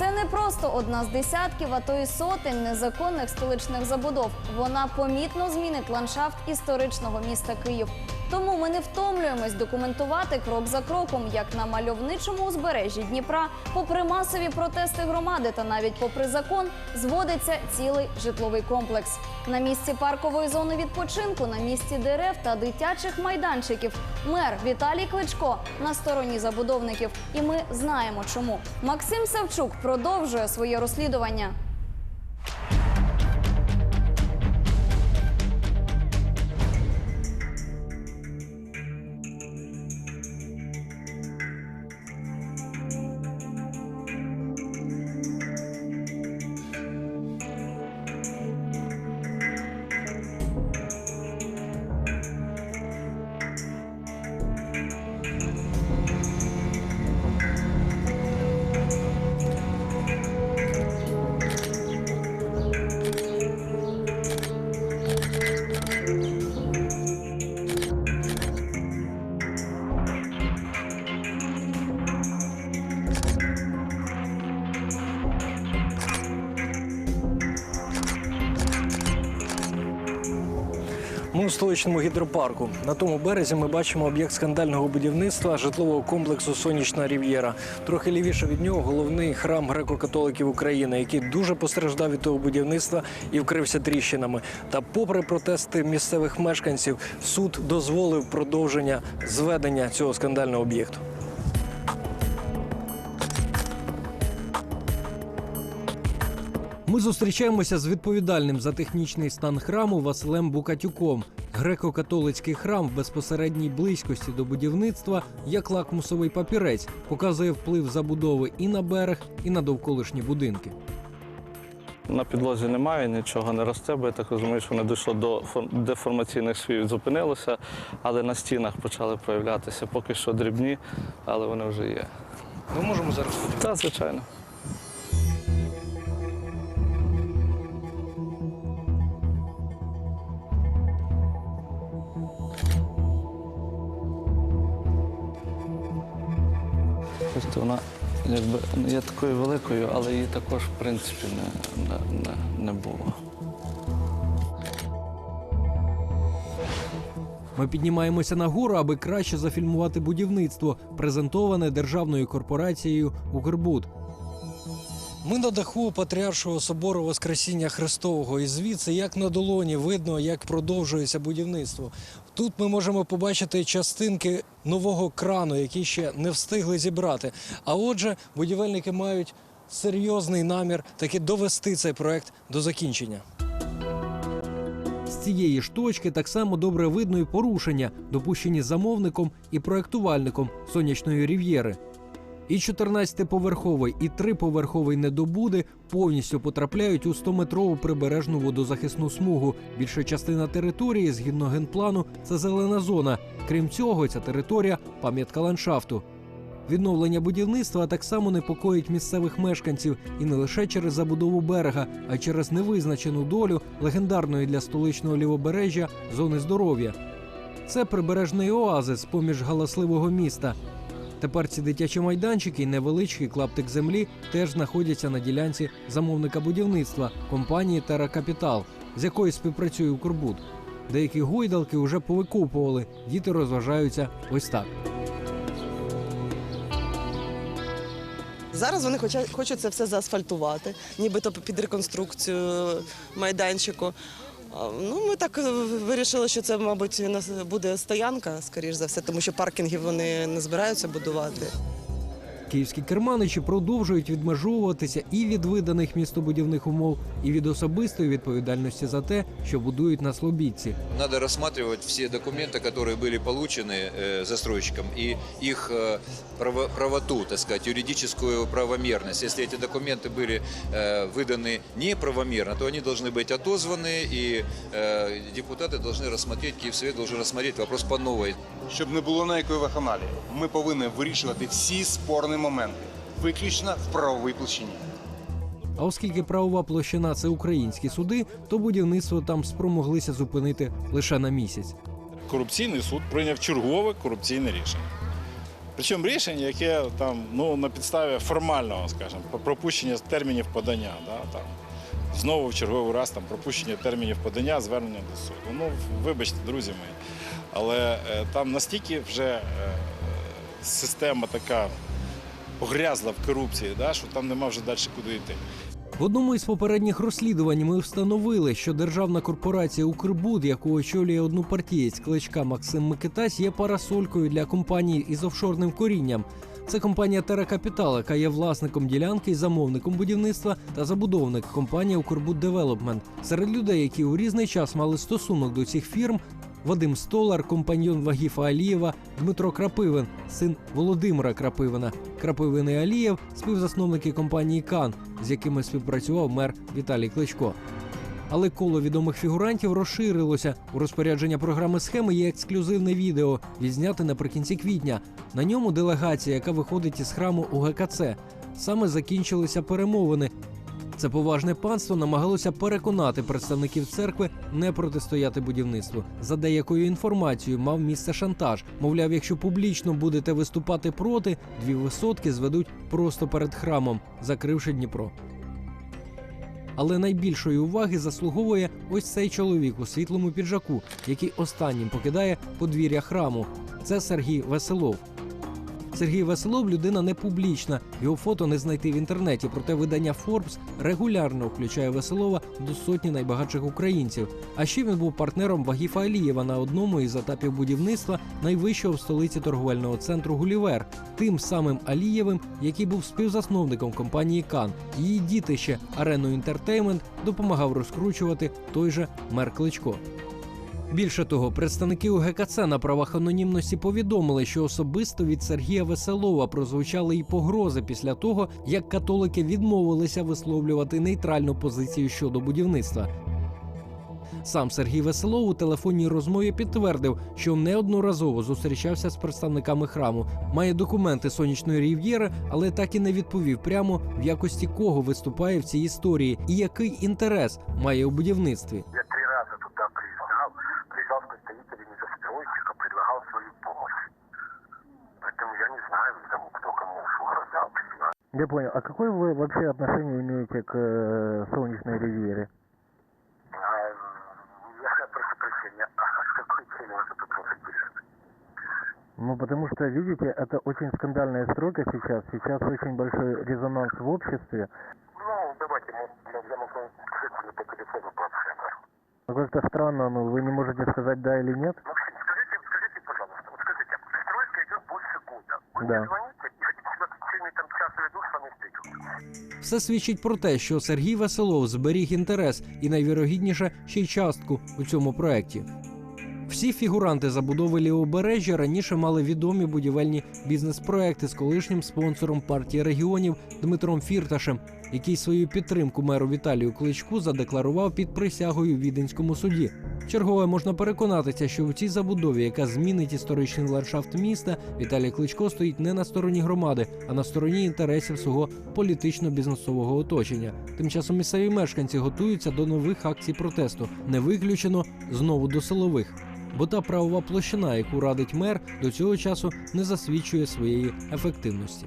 Це не просто одна з десятків, а то й сотень незаконних столичних забудов. Вона помітно змінить ландшафт історичного міста Київ. Тому ми не втомлюємось документувати крок за кроком, як на мальовничому узбережжі Дніпра, попри масові протести громади та навіть попри закон, зводиться цілий житловий комплекс. На місці паркової зони відпочинку, на місці дерев та дитячих майданчиків. Мер Віталій Кличко на стороні забудовників. І ми знаємо чому. Максим Савчук продовжує своє розслідування. У столичному гідропарку. На тому березі ми бачимо об'єкт скандального будівництва житлового комплексу Сонячна Рів'єра. Трохи лівіше від нього головний храм греко-католиків України, який дуже постраждав від того будівництва і вкрився тріщинами. Та, попри протести місцевих мешканців, суд дозволив продовження зведення цього скандального об'єкту. Ми зустрічаємося з відповідальним за технічний стан храму Василем Букатюком. Греко-католицький храм в безпосередній близькості до будівництва, як лакмусовий папірець, показує вплив забудови і на берег, і на довколишні будинки. На підлозі немає, нічого не росте, бо я так розумію, що не дійшло до фор- деформаційних швів, зупинилося, але на стінах почали проявлятися поки що дрібні, але вони вже є. Ми можемо зараз Так, звичайно. Тобто вона якби не є такою великою, але її також, в принципі, не, не, не було. Ми піднімаємося на гору, аби краще зафільмувати будівництво, презентоване державною корпорацією Укрбуд. Ми на даху Патріаршого собору Воскресіння Христового, і звідси, як на долоні, видно, як продовжується будівництво. Тут ми можемо побачити частинки нового крану, які ще не встигли зібрати. А отже, будівельники мають серйозний намір таки довести цей проект до закінчення. З цієї ж точки так само добре видно і порушення, допущені замовником і проектувальником сонячної рів'єри. І 14-поверховий, і 3-поверховий недобуди повністю потрапляють у 100-метрову прибережну водозахисну смугу. Більша частина території, згідно генплану, це зелена зона. Крім цього, ця територія пам'ятка ландшафту. Відновлення будівництва так само непокоїть місцевих мешканців і не лише через забудову берега, а й через невизначену долю легендарної для столичного лівобережжя зони здоров'я. Це прибережний оазис поміж галасливого міста. Тепер ці дитячі майданчики і невеличкий клаптик землі теж знаходяться на ділянці замовника будівництва компанії Терра Капітал, з якою співпрацює Укрбуд. Деякі гойдалки вже повикопували, діти розважаються ось так. Зараз вони хочуть це все заасфальтувати, нібито під реконструкцію майданчику. Ну, ми так е, вирішили, що це, мабуть, буде стоянка, скоріш за все, тому що паркінгів вони не збираються будувати. Київські керманичі продовжують відмежовуватися і від виданих містобудівних умов, і від особистої відповідальності за те, що будують на Слобідці. Надо рассматривать все документы, которые были получены э, застройщиком, и их э, право- правоту, так сказать, юридическую правомерность. Если эти документы были э, выданы неправомерно, то они должны быть отозваны, и э, депутаты должны рассмотреть, Киевсовет должен рассмотреть вопрос по новой. Щоб не було ніякої вакханалії, ми повинні вирішувати всі спорні моменти, виключно в правовій площині. А оскільки правова площина це українські суди, то будівництво там спромоглися зупинити лише на місяць. корупційний суд прийняв чергове корупційне рішення. Причому рішення, яке там ну на підставі формального, скажімо, пропущення термінів подання, да, там знову в черговий раз там пропущення термінів подання, звернення до суду. Ну вибачте, друзі мої, але е, там настільки вже е, система така погрязла в корупції, да, що там нема вже далі куди йти. В одному із попередніх розслідувань ми встановили, що державна корпорація Укрбуд, яку очолює однопартієць кличка Максим Микитась, є парасолькою для компанії із офшорним корінням. Це компанія Терра Капітал, яка є власником ділянки і замовником будівництва та забудовник компанія Укрбуд Девелопмент. Серед людей, які у різний час мали стосунок до цих фірм. Вадим Столар, компаньйон Вагіфа Алієва, Дмитро Крапивин, син Володимира Крапивина, Крапивин і Алієв, співзасновники компанії Кан, з якими співпрацював мер Віталій Кличко. Але коло відомих фігурантів розширилося. У розпорядження програми схеми є ексклюзивне відео, відзняте наприкінці квітня. На ньому делегація, яка виходить із храму УГКЦ. Саме закінчилися перемовини. Це поважне панство намагалося переконати представників церкви не протистояти будівництву. За деякою інформацією мав місце шантаж. Мовляв, якщо публічно будете виступати проти, дві висотки зведуть просто перед храмом, закривши Дніпро. Але найбільшої уваги заслуговує ось цей чоловік у світлому піджаку, який останнім покидає подвір'я храму. Це Сергій Веселов. Сергій Веселов людина не публічна. Його фото не знайти в інтернеті. Проте видання Forbes регулярно включає Веселова до сотні найбагатших українців. А ще він був партнером Вагіфа Алієва на одному із етапів будівництва найвищого в столиці торговельного центру Гулівер, тим самим Алієвим, який був співзасновником компанії Кан. Її дітище Арену Інтертеймент допомагав розкручувати той же мер Кличко. Більше того, представники УГКЦ на правах анонімності повідомили, що особисто від Сергія Веселова прозвучали і погрози після того, як католики відмовилися висловлювати нейтральну позицію щодо будівництва. Сам Сергій Веселов у телефонній розмові підтвердив, що неодноразово зустрічався з представниками храму, має документи сонячної рів'єри, але так і не відповів прямо в якості кого виступає в цій історії і який інтерес має у будівництві. Предлагал свою помощь. Поэтому я не знаю, там, кто кому угрожал. Я понял. А какое вы вообще отношение имеете к э, солнечной ривьере? А, а? Ну, потому что, видите, это очень скандальная стройка сейчас. Сейчас очень большой резонанс в обществе. Ну, давайте мы, я могу по телефону пообщаться. Но как-то странно, ну, вы не можете сказать да или нет? Максим, встречу. Все свідчить про те, що Сергій Веселов зберіг інтерес і найвірогідніше ще й частку у цьому проєкті. Всі фігуранти забудови лівобережжя раніше мали відомі будівельні бізнес-проекти з колишнім спонсором партії регіонів Дмитром Фірташем, який свою підтримку меру Віталію Кличку задекларував під присягою в Віденському суді. Чергове можна переконатися, що у цій забудові, яка змінить історичний ландшафт міста, Віталій Кличко стоїть не на стороні громади, а на стороні інтересів свого політично-бізнесового оточення. Тим часом місцеві мешканці готуються до нових акцій протесту, не виключено знову до силових. Бо та правова площина, яку радить мер, до цього часу не засвідчує своєї ефективності.